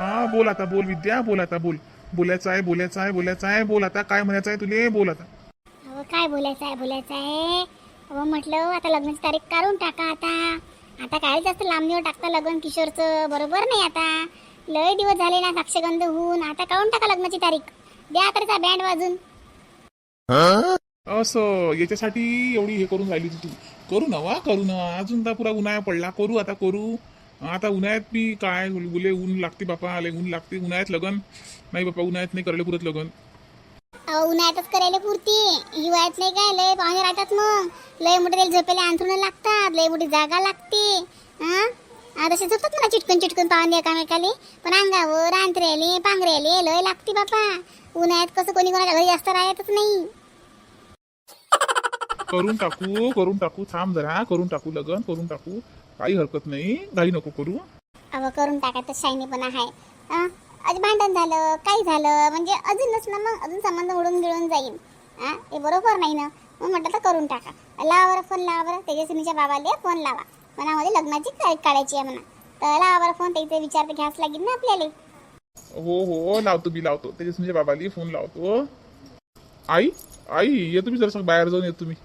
हा बोल आता बोल विद्या बोल आता बोल. बोलायचं आहे बोलायचं आहे बोलायचं आहे बोल आता. काय म्हणायचं आहे तुले? बोल आता. अहो काय बोलायचं आहे बोलायचं आहे? अहो म्हटलं आता लग्नाची तारीख काढून टाका आता. आता काय जास्त लांबणीवर टाकता लग्न किशोरचं. बरोबर नाही आता. लय दिवस झाले ना साक्षगंध होऊन. आता काढून टाका लग्नाची तारीख. द्या त्याचा बँड वाजून. असं याच्यासाठी एवढी हे करून राहिली तू. करू ना वा करू ना अजून तर पुरा उन्हाळा पडला. करू आता करू. आता उन्हाळ्यात बी काय गुले ऊन लागते बापा आले ऊन लागते. उन्हाळ्यात लगन. नाही बापा उन्हाळ्यात नाही करायला पुरत लगन. अहो उन्हाळ्यातच करायला पुरती. हिवाळ्यात नाही काय लय पाहुणे राहतात मग. लय मोठे त्याला झोपेला अंथरुणं लागतात लय मोठी जागा लागते. हा आ, तसे झोपतात मला चिटकून चिटकून पाहुणे एकामेकाले. पण अंगावर अंतरेले पांघरेले लय लागते बापा. उन्हाळ्यात कसं कोणी कोणाच्या घरी जास्त राहतच नाही. करून टाकू करून टाकू. थांब जरा करून टाकू लगन करून टाकू. काही हरकत नाही काही नको करू. अहो करून टाकायचं शायनीपणा आहे. आज भांडण झालं काही झालं म्हणजे अजूनच ना मग अजून संबंध उडून गिळून जाईल. हा हे बरोबर नाही ना? मग म्हटलं तर करून टाका. लावा बरं फोन लावा बरं. तेजस्विनीच्या बाबाला फोन लावा. मनामध्ये लग्नाची तारीख काढायची आहे म्हणा. तर लावा बरं फोन त्याचे विचार तर घ्यास लागेल ना आपल्याला. हो हो लावतो मी लावतो. त्याच्यात म्हणजे बाबाली फोन लावतो. आई आई ये तुम्ही जरा बाहेर जाऊन येतो तुम्ही.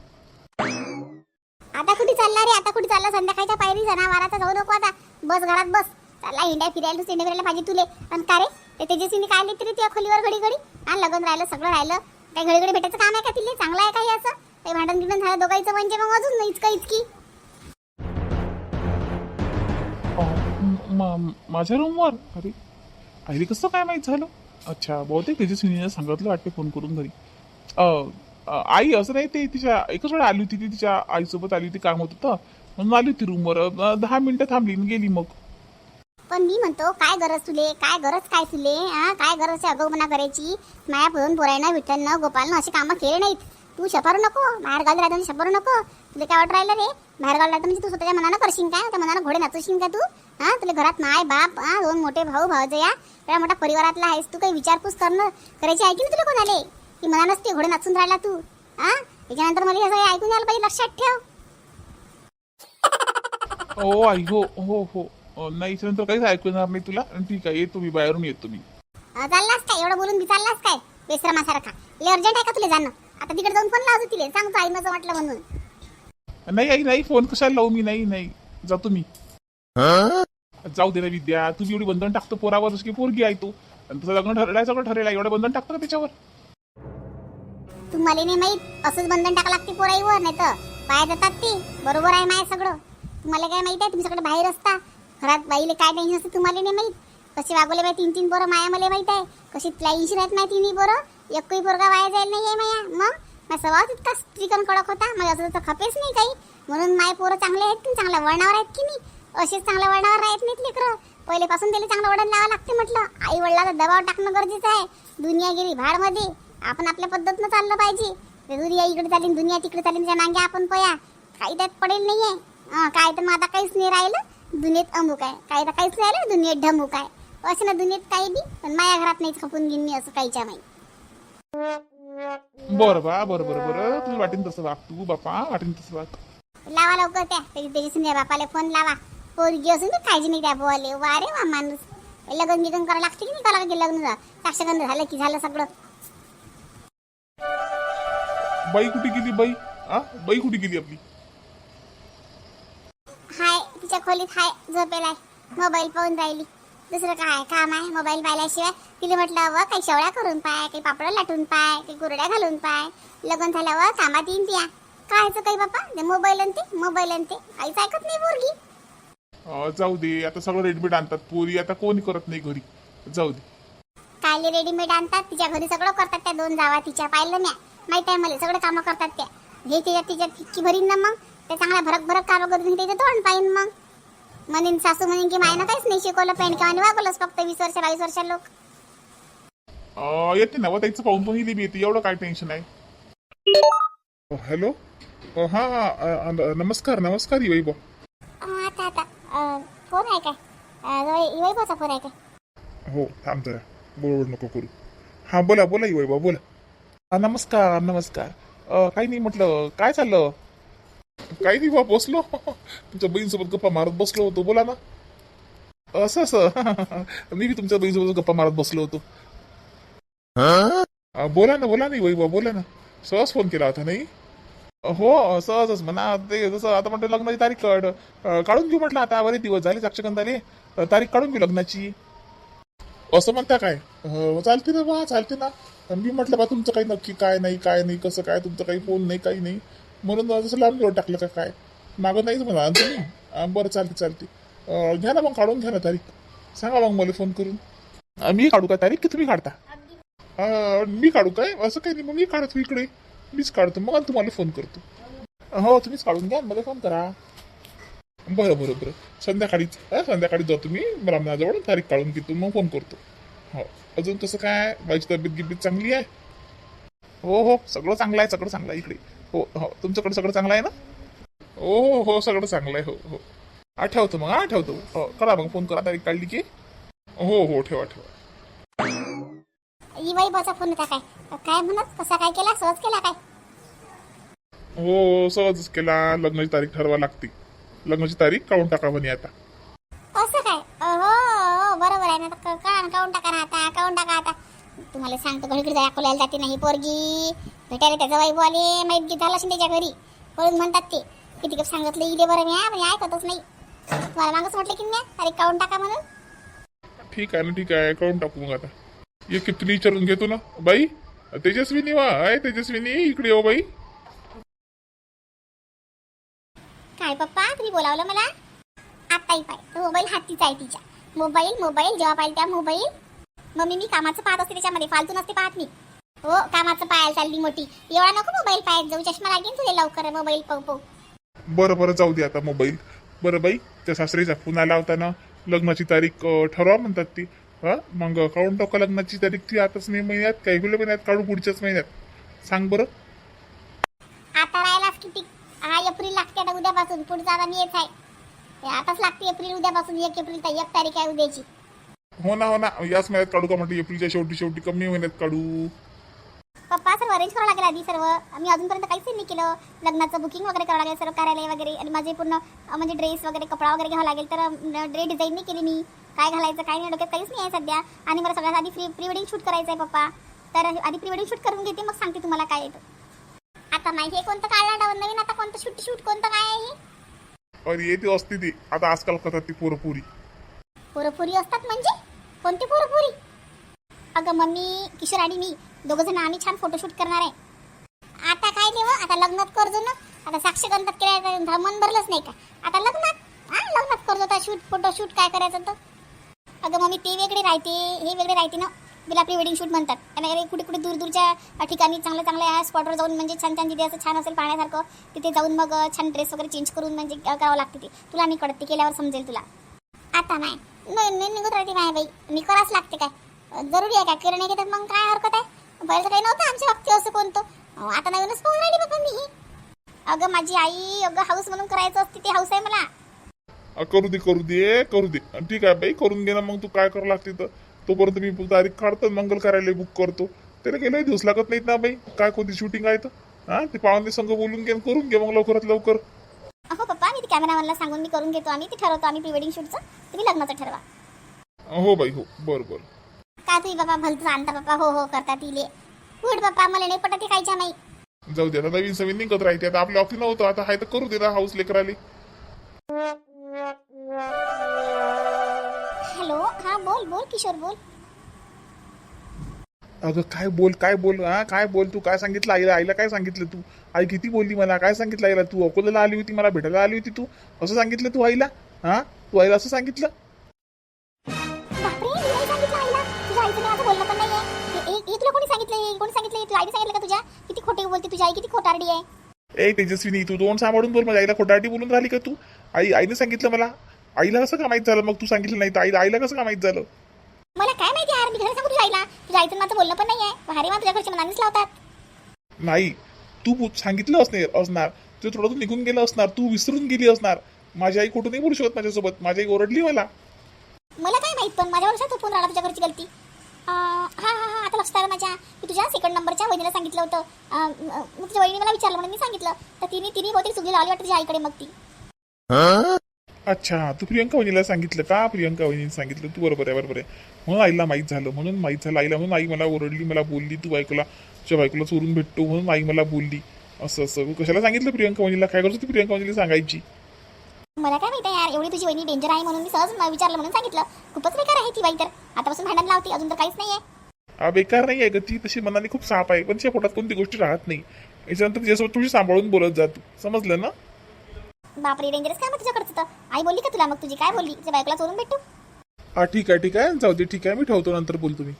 संध्याकाळच्या पायरी जनावराचा जाऊ नको आता. बस घरात बस. चालला हिंड्या फिरायला तू फिरायला पाहिजे तुले आणि का रे? ते तेजस्वीने काय लिहिते रे त्या खोलीवर घडी घडी आणि लग्न राहिलं सगळं राहिलं. काही घडी घडी भेटायचं काम आहे का तिले? चांगलं आहे का हे असं? काही भांडण गिंडण झालं दोघांचं म्हणजे मग अजून नाही इतकं इतकी. माझ्या रूमवर अरे अरे कसं काय माहीत झालं? अच्छा बहुतेक तेजस्वीने सांगितलं वाटते फोन करून घरी. आई असं नाही ते तिच्या एकच वेळा आली होती ती तिच्या आईसोबत आली होती काम होत होतं. आली ती रूमवर दहा मिनिटं थांबली आणि गेली मग. पण मी म्हणतो काय गरज तुले? काय गरज काय तुले? हा काय गरज आहे अगोपणा करायची? माया भरून पोरायनं विठ्ठलनं गोपालनं अशी कामं केले नाहीत. तू शपारू नको बाहेर गावी राहतो शपारू नको. तुला काय वाटत राहिलं रे? बाहेर गावी राहतो म्हणजे तू स्वतःच्या मनानं करशील काय? त्या मनानं घोडे नाचवशील का तू? हा तुला घरात माय बाप हा दोन मोठे भाऊ भावजया एवढ्या मोठ्या परिवारातला आहेस तू काही विचारपूस करणं करायची ऐकी ना तुला कोणाले? की मनानच ते घोडे नाचून राहिला तू? हा त्याच्यानंतर मला हे ऐकून यायला पाहिजे लक्षात ठेव. हो आई हो हो हो अं, नाही याच्यानंतर काहीच ऐकू येणार नाही तुला. आणि ठीक आहे येतो मी बाहेरून येतो मी अं, चाललास काय? एवढं बोलून बी चाललास काय बेसरमासारखा लय अर्जंट आहे का तुला जाणं? आता तिकडे जाऊन फोन लावतो तिले. सांगतो आई माझं वाटलं म्हणून. नाही आई नाही फोन कशाला लावू मी? नाही नाही. जातो मी जाऊ दे ना विद्या. तुझी एवढी बंधन टाकतो पोरावर जसं की पोरगी आहे तू. आणि तुझं लग्न ठरलंय सगळं ठरेल एवढं बंधन टाकतो का त्याच्यावर? तुम्हाला नाही माहीत? असंच बंधन टाका लागते पोराईवर नाही तर पाया जातात ती. बरोबर आहे माय सगळं. तुम्हाला काय माहीत आहे? तुम्ही सगळं बाहेर असता. घरात बाईले काय टेन्शन असते तुम्हाला नाही माहीत. कसे वागवले बाई तीन तीन पोरं माया मला माहीत आहे. कशी टेन्शन राहत नाही तिन्ही पोरं. एकही पोरगा वाया जायला नाही आहे माया. मग? माझा स्वभाव तितका स्त्रीकन कडक होता. मग असं तर खपेच नाही काही. म्हणून माय पोरं चांगले आहेत की चांगल्या वळणावर आहेत की नाही? असेच चांगल्या वळणावर राहत नाहीत लेकरं. पहिलेपासून त्याला चांगलं वळण लावा लागते म्हटलं. आई वडिलाचा दबाव टाकणं गरजेचं आहे. दुनिया गेली भाडमध्ये. आपण आपल्या पद्धतीनं चाललं पाहिजे. दुनिया इकडे चालीन दुनिया तिकडे चालीन त्या मागे आपण पया. काही त्यात पडेल नाही आहे काय तर मग आता काहीच नाही राहिलं. दुनियेत अमुक आहे. काय तर काहीच नाही राहिलं दुनियेत ढमुक आहे. असे ना दुनियेत काही बी पण माझ्या घरात नाहीच खपून घेईन मी असं काहीच्या माहिती बरं बा बरं बरं बरं. तुझी वाटेन तसं वाग. तू बापा वाटेन तसं वाग. लावा लवकर त्या. त्याची सुंदर बापाला फोन लावा. पोरगी असून तर काळजी नाही त्या बोवाले. वा रे वा माणूस. लग्न गिगन करावं लागते की नाही? करावं लागेल लग्न साक्षगंध झालं की झालं सगळं. बाई कुठे गेली बाई? आ? बाई कुठे गेली आपली हाय तिच्या खोलीत हाय झोपेलाय. मोबाईल पाहून राहिली. दुसरं काय काम आहे. मोबाईल पाहिल्याशिवाय तिला म्हटलं व काही शेवळ्या करून पाय काही पापड लाटून पाय काही कुरड्या घालून पाय. लग्न झाल्यावर कामात येईन तिया कायचं काही बापा ते मोबाईल आणि ते मोबाईल आणि ते. काहीच ऐकत नाही पोरगी. जाऊ दे. आता सगळं रेडीमेड आणतात. पोरी आता कोणी करत नाही घरी? जाऊ दे. कायले रेडीमेड आणतात. तिच्या घरी सगळं करतात त्या दोन जावा. तिच्या पाहिलं म्या. माहीत आहे मला सगळं कामं करतात त्या. हे तिच्या तिच्या फिक्की भरीन ना मग. ते चांगल्या भरक भरक कामं करून त्याचं तोंड पाहिन मग. म्हणेन सासू म्हणेन की मायनं काहीच नाही शिकवलं पेंट किंवा वागवलंच फक्त वीस वर्ष बावीस वर्ष लोक. अं, येते ना त्याचं पाहून पण इली बी येते एवढं काय टेन्शन आहे हॅलो? हा अं, अं, नमस्कार नमस्कार अं, आता आता अं, फोन आहे काय? इवाईबाचा फोन आहे काय? हो थांब जरा बरोबर नको करू. हा बोला बोला बा बोला. हा नमस्कार नमस्कार. अं, काही नाही म्हटलं काय चाललं? काही नाही बा बसलो. तुमच्या बहीणसोबत गप्पा मारत बसलो होतो बोला ना. असं असं. मी बी तुमच्या बहिणीसोबत गप्पा मारत बसलो होतो. बोला ना बोला नाही वैभव बोला ना. सहज फोन केला होता नाही? हो सहजच म्हणा ते जसं आता म्हणतो लग्नाची तारीख काढ काढून घेऊ म्हटलं आता बरे दिवस झाले साक्षगंधाले अ, तारीख काढून घेऊ लग्नाची. असं म्हणता काय? चालते ना बा चालते ना. मी म्हटलं बा तुमचं काही नक्की काय नाही काय नाही कसं काय तुमचं काही फोन नाही काही नाही. म्हणून जसं लांब करून टाकलं का काय? मागं नाहीच म्हणा तुम्ही बरं चालते चालते घ्या ना मग काढून घ्या ना तारीख. सांगा मग मला फोन करून. अ, मी काढू का तारीख? की तुम्ही काढता. मी काढू काय? असं काही नाही मग मी काढतो इकडे. मीच काढतो मग आणि तुम्हाला फोन करतो. हो तुम्हीच काढून घ्या आणि मला फोन करा. बरं बरं बरं. संध्याकाळीच अ, संध्याकाळी जातो मी ब्राह्मणाजवळ तारीख काढून घेतो मग फोन करतो. हो. अजून तसं काय? बाईची तब्येत गिब्येत चांगली आहे? हो हो सगळं चांगलं आहे सगळं चांगलं आहे इकडे. हो हो. तुमच्याकडे सगळं चांगलं आहे ना? हो हो हो सगळं चांगलं आहे. हो हो. आठवतो मग हा ठेवतो हो करा मग फोन करा. तारीख काढली की. हो हो ठेवा ठेवा. ई बाई बचा फोन होता काय? काय म्हणत? कसा काय केला? सहज केला काय? हो हो सहजच केला. लग्नाची तारीख ठरवा लागते. लग्नाची तारीख काढून टाका म्हणे आता. असं काय? हो हो बरोबर आहे. ना आता क- का काऊन टाका ना आता. काऊन टाका आता. तुम्हाला सांगतो घडीकडे दाखवल्याला जाते नाही पोरगी. भेटायला त्याचा वाईफ आले माहीत की झालं त्याच्या घरी. म्हणून म्हणतात ते किती काही सांगितलं इले बरं मी पण ऐकतच नाही. तुम्हाला मागच म्हटलं की मी तारीख काढून टाका म्हणून. ठीक आहे ना ठीक आहे काढून टाकू मग आता. ये किती विचारून घेतो ना. बाई तेजस्विनी वा आहे तेजस्विनी इकडे येऊ बाई. काय पप्पा तुम्ही बोलावलं मला? आत्ताही पाय. तो मोबाईल हातीचा आहे तिच्या. मोबाईल मोबाईल जेव्हा पाहिजे तेव्हा मोबाईल. मम्मी मी कामाचं पाहत असते त्याच्यामध्ये. फालतू नसते पाहत मी. हो कामाचं पाहायला चालली मोठी. एवढा नको मोबाईल पाहायला जाऊ. चष्मा लागेल तुझे लवकर मोबाईल पाहू पाहू. बरं बरं जाऊ दे आता मोबाईल बरं बाई त्या सासरीचा फोन आला होता ना. लग्नाची तारीख अं, ठरवा म्हणतात ती. हा? मग काढून टाका लग्नाची तारीख ती आताच मे महिन्यात काही वेळ महिन्यात काढू पुढच्याच महिन्यात. सांग बरं. आता राहिलाच किती हा एप्रिल लागते आता उद्यापासून. पुढचा आता मी येत आहे. हे आताच लागते एप्रिल उद्यापासून. एक एप्रिल तर एक तारीख आहे उद्याची. हो ना हो ना. याच महिन्यात काढू का म्हटलं? एप्रिलच्या शेवटी शेवटी कमी महिन्यात काढू. अरेंज करावं लागेल आधी सर्व. आम्ही अजूनपर्यंत काहीच नाही केलं. लग्नाचं बुकिंग वगैरे करावं लागेल सर्व कार्यालय वगैरे. आणि माझे पूर्ण म्हणजे ड्रेस वगैरे कपडा वगैरे घ्यावा लागेल. तर ड्रेस डिझाईन नाही केली मी. काय घालायचं काय नाही डोक्यात काहीच नाही आहे सध्या. आणि मला सगळ्यात आधी प्री प्री वेडिंग शूट करायचं आहे पप्पा. तर आधी प्री वेडिंग शूट करून घेते मग सांगते तुम्हाला काय येतं आता माहिती आहे कोणतं काढला डाऊन नवीन आता कोणतं शूट शूट कोणतं काय आहे हे? अरे येते असते ती. आता आजकाल करतात ती पोरं पुरी. पुरपुरी असतात म्हणजे? कोणती पुरपुरी अगं मम्मी किशोर आणि मी दोघं जण आम्ही छान फोटोशूट करणार आहे. आता काय देव हो, आता लग्नात करजो ना आता साक्ष गंधात केल्या मन भरलंच नाही का? आता लग्नात हा लग्नात करजो आता शूट फोटोशूट काय करायचं तर? अगं मम्मी ते वेगळे राहते हे वेगळे राहते ना तिला प्री वेडिंग शूट म्हणतात. आणि कुठे कुठे दूर दूरच्या ठिकाणी चांगल्या चांगल्या स्पॉटवर जाऊन म्हणजे छान छान तिथे असं छान असेल पाहण्यासारखं तिथे जाऊन मग छान ड्रेस वगैरे चेंज करून म्हणजे करावं लागते ते. तुला नाही कळत ते केल्यावर समजेल तुला. आता नाही नाही नाही निघत राहते नाही बाई. मी करावंच लागते काय? जरुरी आहे काय किराणा घेतात मग काय हरकत आहे? पहिलं तर काही नव्हतं आमच्या बाबतीत असं कोणतं. आता नवीनच पाहून राहिली बाबा मी. अगं माझी आई अगं हाऊस म्हणून करायचं असते ते हाऊस आहे मला. अ, करू दे करू दे करू दे. ठीक आहे बाई करून घे ना मग तू काय करावं लागते तर. तोपर्यंत मी तारीख काढतो मंगल कार्यालय बुक करतो. त्याला गेलं दिवस लागत नाहीत ना बाई. काय कोणती शूटिंग आहे तर? हा ते पाहुणे संघ बोलून घे करून घे मग लवकरात लवकर. हो पप्पा मी कॅमेरामॅनला सांगून मी करून घेतो आम्ही. ते ठरवतो आम्ही प्री वेडिंग शूटचं तुम्ही लग्नाचं ठरवा. हो बाई हो. बरं बरं. का बाबा भलतं आणता पप्पा हो हो करता तिले उठ पप्पा मला नाही पटत खायच्या नाही जाऊ दे नवीन सवीन निघत राहते. आता आपल्या ऑफिस नव्हतं आता हाय तर करू दे ना हाऊस लेकराले. हॅलो हा बोल बोल किशोर बोल. अगं काय बोल काय बोल हा काय बोल तू? काय सांगितलं आईला? आईला काय सांगितलं तू? आई किती बोलली मला? काय सांगितलं आईला तू? अकोल्याला आली होती मला भेटायला आली होती तू? असं सांगितलं तू आईला? हा? तू आईला असं सांगितलं? आईचं नाही असं बोलणं पण नाहीये. हे- तुला कोणी सांगितलं कोणी सांगितलं तुझ्या आईने सांगितलं का तुझ्या? किती खोटे बोलते तुझी आई किती खोटारडी आहे? ए तेजस्विनी तू दोन सांभाळून बोल माझ्या आईला खोटाटी बोलून राहिली का तू? आई आईने सांगितलं मला. आईला कसं का माहीत झालं? मग तू सांगितलं नाही तर आईला आईला कसं का माहीत झालं? मला काय माहिती यार? मी घरी सांगू तुझ्या आईला. तुझ्या आईचं माझं बोलणं पण नाही आहे भारी मा तुझ्या घरचे मनानेच लावतात. नाही तू सांगितलं असणार असणार. ते थोडं तू निघून गेलं असणार. तू विसरून गेली असणार. माझी आई कुठं नाही बोलू शकत माझ्यासोबत. माझी आई ओरडली मला. मला काय माहीत पण? माझ्यावर फोन राहिला तुझ्या घरची गलती? हा हा हा आता लक्षात आलं माझ्या मी तुझ्या सेकंड नंबरच्या वहिनीला सांगितलं होतं. मग तुझ्या वहिनी मला विचारलं म्हणून मी सांगितलं. तर तिने तिने बहुतेक चुकली लावली वाटतं तुझ्या आईकडे मग ती. अच्छा तू प्रियंका वहिनीला सांगितलं का? प्रियंका वहिनीने सांगितलं. तू बरोबर आहे बरोबर आहे. म्हणून आईला माहीत झालं म्हणून माहीत झालं. आईला म्हणून आई मला ओरडली मला बोलली तू बायकोला तुझ्या बायकोला चोरून भेटतो म्हणून आई मला बोलली. असं असं. कशाला सांगितलं प्रियंका वहिनीला? काय करत प्रियंका वहिनीला सांगायची? मला काय माहिती यार एवढी तुझी वहिनी डेंजर आहे म्हणून मी सहज म- विचारलं म्हणून सांगितलं. खूपच बेकार आहे ती बाई तर. आतापासून भांडण लावती अजून तर काहीच नाही आहे हा बेकार नाही आहे ग. ती तशी मनाने खूप साप आहे. पण तिच्या पोटात कोणती गोष्टी राहत नाही. याच्यानंतर तिच्यासोबत तुझी सांभाळून बोलत जा तू. समजलं ना? बापरे डेंजरस काय मग तुझ्याकडचं तर? आई बोलली का तुला? मग तुझी काय बोलली? तुझ्या बायकोला चोरून भेटू? हा ठीक आहे ठीक आहे. जाऊ दे ठीक आहे. मी ठेवतो नंतर बोलतो मी.